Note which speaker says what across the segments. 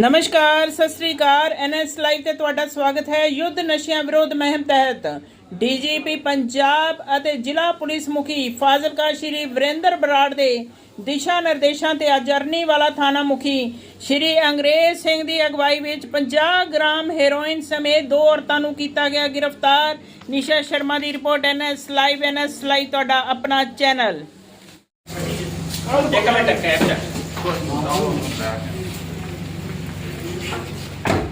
Speaker 1: ਨਮਸਕਾਰ, ਸਤਿ ਸ੍ਰੀ ਅਕਾਲ। NS live ਤੇ ਤੁਹਾਡਾ ਸਵਾਗਤ ਹੈ ਯੁੱਧ ਨਸ਼ਿਆਂ ਵਿਰੋਧ ਮੁਹਿੰਮ ਤਹਿਤ। ਡੀਜੀਪੀ ਪੰਜਾਬ ਅਤੇ ਜ਼ਿਲ੍ਹਾ ਪੁਲਿਸ ਮੁਖੀ ਫਾਜ਼ਿਲਕਾ ਸ਼੍ਰੀ ਵਰਿੰਦਰ ਬਰਾੜ ਦੇ ਦਿਸ਼ਾ ਨਿਰਦੇਸ਼ਾਂ ਤੇ ਅੱਜ ਅਰਨੀਵਾਲਾ ਥਾਣਾ ਮੁਖੀ ਸ਼੍ਰੀ ਅੰਗਰੇਜ਼ ਸਿੰਘ ਦੀ ਅਗਵਾਈ ਵਿੱਚ 50 ਗ੍ਰਾਮ ਹੈਰੋਇਨ ਸਮੇਤ ਦੋ ਔਰਤਾਂ ਨੂੰ ਕੀਤਾ ਗਿਆ ਗ੍ਰਿਫਤਾਰ। ਨਿਸ਼ਾ ਸ਼ਰਮਾ ਦੀ report, NS live NS live ਤੁਹਾਡਾ ਆਪਣਾ ਚੈਨਲ।
Speaker 2: ਇੱਕ ਮਿੰਟ ਕੈਪ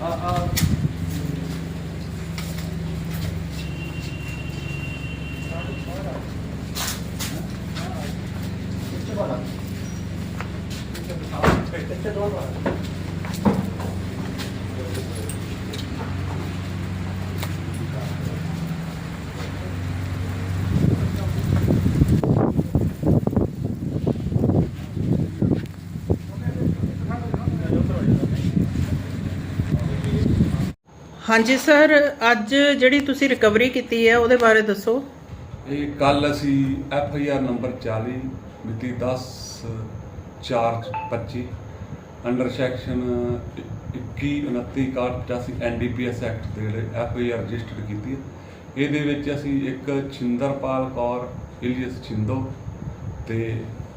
Speaker 2: 아,
Speaker 3: 아. 아,
Speaker 4: 절대 떼도 하나.
Speaker 1: ਹਾਂਜੀ, ਸਰ, ਅੱਜ ਜਿਹੜੀ ਤੁਸੀਂ ਰਿਕਵਰੀ ਕੀਤੀ ਹੈ, ਉਹਦੇ ਬਾਰੇ ਦੱਸੋ।
Speaker 5: ਇਹ ਕੱਲ ਅਸੀਂ ਐਫ ਆਈ ਆਰ ਨੰਬਰ 40 ਮਿਤੀ 10 4 25 ਅੰਡਰ ਸੈਕਸ਼ਨ 21 29 85 ਐਨਡੀਪੀਐਸ ਐਕਟ ਦੇ ਜਿਹੜੇ ਐਫ ਆਈ ਆਰ ਰਜਿਸਟਰਡ ਕੀਤੀ ਹੈ। ਇਹਦੇ ਵਿੱਚ ਅਸੀਂ ਇੱਕ ਛਿੰਦਰਪਾਲ ਕੌਰ, ਇਲੀਅਸ ਛਿੰਦੋ ਤੇ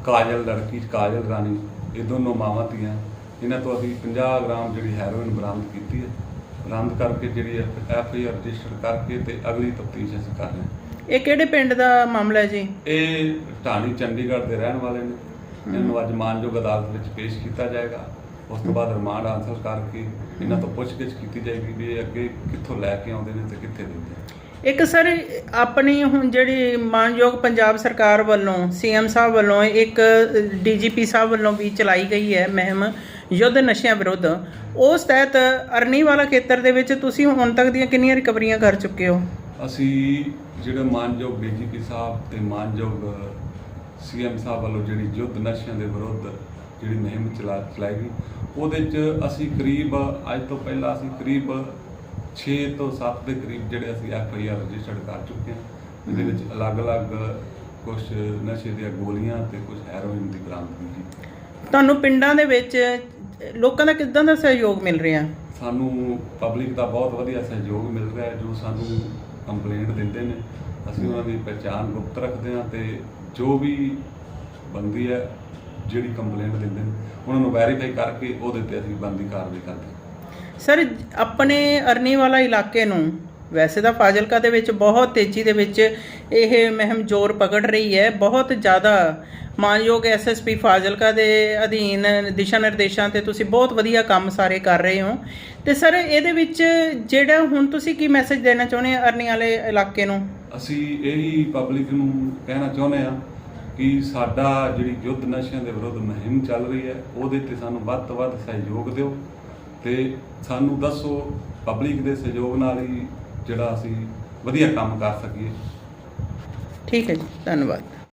Speaker 5: ਕਾਜਲ ਲੜਕੀ, ਕਾਜਲ ਰਾਣੀ, ਇਹ ਦੋਨੋਂ ਮਾਵਾਂ ਧੀਆਂ। ਇਹਨਾਂ ਤੋਂ ਅਸੀਂ 50 ਗ੍ਰਾਮ ਜਿਹੜੀ ਹੈਰੋਇਨ ਬਰਾਮਦ ਕੀਤੀ ਹੈ। ਬਰਾਮਦ ਕਰਕੇ ਜਿਹੜੀ ਐਫ ਆਈ ਆਰ ਰਜਿਸਟਰ ਕਰਕੇ ਤੇ ਅਗਲੀ ਤਫਤੀਸ਼ ਅਸੀਂ ਕਰ ਰਹੇ ਹਾਂ।
Speaker 1: ਇਹ ਕਿਹੜੇ ਪਿੰਡ ਦਾ ਮਾਮਲਾ ਹੈ ਜੀ?
Speaker 5: ਇਹ ਢਾਣੀ ਚੰਡੀਗੜ੍ਹ ਦੇ ਰਹਿਣ ਵਾਲੇ ਨੇ। ਇਹਨੂੰ ਅੱਜ ਮਾਨਯੋਗ ਅਦਾਲਤ ਵਿੱਚ ਪੇਸ਼ ਕੀਤਾ ਜਾਏਗਾ। ਉਸ ਤੋਂ ਬਾਅਦ ਰਿਮਾਂਡ ਹਾਸਲ ਕਰਕੇ ਇਹਨਾਂ ਤੋਂ ਪੁੱਛਗਿੱਛ ਕੀਤੀ ਜਾਏਗੀ ਵੀ ਇਹ ਅੱਗੇ ਕਿੱਥੋਂ ਲੈ ਕੇ ਆਉਂਦੇ ਨੇ ਤੇ ਕਿੱਥੇ ਦਿੰਦੇ ਨੇ।
Speaker 1: ਇੱਕ ਸਰ, ਆਪਣੀ ਹੁਣ ਜਿਹੜੀ ਮਾਨਯੋਗ ਪੰਜਾਬ ਸਰਕਾਰ ਵੱਲੋਂ, ਸੀਐਮ ਸਾਹਿਬ ਵੱਲੋਂ ਇੱਕ ਡੀਜੀਪੀ ਸਾਹਿਬ ਵੱਲੋਂ ਵੀ ਚਲਾਈ ਗਈ ਹੈ ਮਹਿਮ ਯੁੱਧ ਨਸ਼ਿਆਂ ਵਿਰੁੱਧ। ਉਸ ਤਹਿਤ ਅਰਨੀਵਾਲਾ ਖੇਤਰ ਦੇ ਵਿੱਚ ਤੁਸੀਂ ਹੁਣ ਤੱਕ ਦੀਆਂ ਕਿੰਨੀਆਂ ਰਿਕਵਰੀਆਂ ਕਰ ਚੁੱਕੇ ਹੋ?
Speaker 5: ਅਸੀਂ ਜਿਹੜੇ ਮਾਨਯੋਗ ਡੀਜੀਪੀ ਸਾਹਿਬ ਤੇ ਮਾਨਯੋਗ ਸੀਐਮ ਸਾਹਿਬ ਵੱਲੋਂ ਜਿਹੜੀ ਯੁੱਧ ਨਸ਼ਿਆਂ ਦੇ ਵਿਰੁੱਧ ਜਿਹੜੀ ਮੁਹਿੰਮ ਚਲਾ, ਚਲਾਈ ਗਈ, ਉਹਦੇ 'ਚ ਅਸੀਂ ਕਰੀਬ, ਅੱਜ ਤੋਂ ਪਹਿਲਾਂ ਅਸੀਂ ਕਰੀਬ 6 ਤੋਂ 7 ਦੇ ਕਰੀਬ ਜਿਹੜੇ ਅਸੀਂ ਐਫ ਆਈ ਆਰ ਰਜਿਸਟਰਡ ਕਰ ਚੁੱਕੇ ਹਾਂ ਇਹਦੇ ਵਿੱਚ ਅਲੱਗ-ਅਲੱਗ ਕੁਝ ਨਸ਼ੇ ਦੀਆਂ ਗੋਲੀਆਂ ਤੇ ਕੁਝ ਹੈਰੋਇਨ ਦੀ ਬਰਾਮਦਗੀ ਕੀਤੀ
Speaker 1: ਤੁਹਾਨੂੰ ਪਿੰਡਾਂ ਦੇ ਵਿੱਚ ਲੋਕਾਂ ਦਾ ਕਿੱਦਾਂ ਦਾ ਸਹਿਯੋਗ ਮਿਲ ਰਿਹਾ?
Speaker 5: ਸਾਨੂੰ ਪਬਲਿਕ ਦਾ ਬਹੁਤ ਵਧੀਆ ਸਹਿਯੋਗ ਮਿਲ ਰਿਹਾ ਹੈ ਜੋ ਸਾਨੂੰ ਕੰਪਲੇਂਟ ਦਿੰਦੇ ਨੇ। ਅਸੀਂ ਉਹਨਾਂ ਦੀ ਪਛਾਣ ਗੁਪਤ ਰੱਖਦੇ ਹਾਂ ਤੇ ਜੋ ਵੀ ਬੰਦੀ ਹੈ ਜਿਹੜੀ ਕੰਪਲੇਂਟ ਦਿੰਦੇ ਨੇ ਉਹਨਾਂ ਨੂੰ ਵੈਰੀਫਾਈ ਕਰਕੇ ਉਹਦੇ ਤੇ ਅਸੀਂ ਬੰਦੀ ਕਾਰਵਾਈ ਕਰਦੇ ਹਾਂ।
Speaker 1: ਸਰ, ਆਪਣੇ ਅਰਨੀਵਾਲਾ ਇਲਾਕੇ ਨੂੰ ਵੈਸੇ ਤਾਂ ਫਾਜ਼ਿਲਕਾ ਦੇ ਵਿੱਚ ਬਹੁਤ ਤੇਜ਼ੀ ਦੇ ਵਿੱਚ ਇਹ ਮਹਿਮ ਜ਼ੋਰ ਪਕੜ ਰਹੀ ਹੈ। ਬਹੁਤ ਜ਼ਿਆਦਾ ਮਾਨਯੋਗ ਐਸਐਸਪੀ ਫਾਜ਼ਿਲਕਾ ਦੇ ਅਧੀਨ ਦਿਸ਼ਾ ਨਿਰਦੇਸ਼ਾਂ ਤੇ ਤੁਸੀਂ ਬਹੁਤ ਵਧੀਆ ਕੰਮ ਸਾਰੇ ਕਰ ਰਹੇ ਹੋ। ਤੇ ਸਰ, ਇਹਦੇ ਵਿੱਚ ਜਿਹੜਾ ਹੁਣ ਤੁਸੀਂ ਕੀ ਮੈਸੇਜ ਦੇਣਾ ਚਾਹੁੰਦੇ ਆ ਅਰਨੀ ਵਾਲੇ ਇਲਾਕੇ ਨੂੰ?
Speaker 5: ਅਸੀਂ ਇਹੀ ਪਬਲਿਕ ਨੂੰ ਕਹਿਣਾ ਚਾਹੁੰਦੇ ਹਾਂ ਕਿ ਸਾਡਾ ਜਿਹੜੀ ਯੁੱਧ ਨਸ਼ਿਆਂ ਦੇ ਵਿਰੁੱਧ ਮੁਹਿੰਮ ਚੱਲ ਰਹੀ ਹੈ, ਉਹਦੇ ਤੇ ਸਾਨੂੰ ਵੱਧ ਤੋਂ ਵੱਧ ਸਹਿਯੋਗ ਦਿਓ। ਤੇ ਸਾਨੂੰ ਦੱਸੋ ਪਬਲਿਕ ਦੇ ਸਹਿਯੋਗ ਨਾਲ ਹੀ ਜਿਹੜਾ ਅਸੀਂ ਵਧੀਆ ਕੰਮ ਕਰ ਸਕੀਏ।
Speaker 1: ਠੀਕ ਹੈ ਜੀ, ਧੰਨਵਾਦ।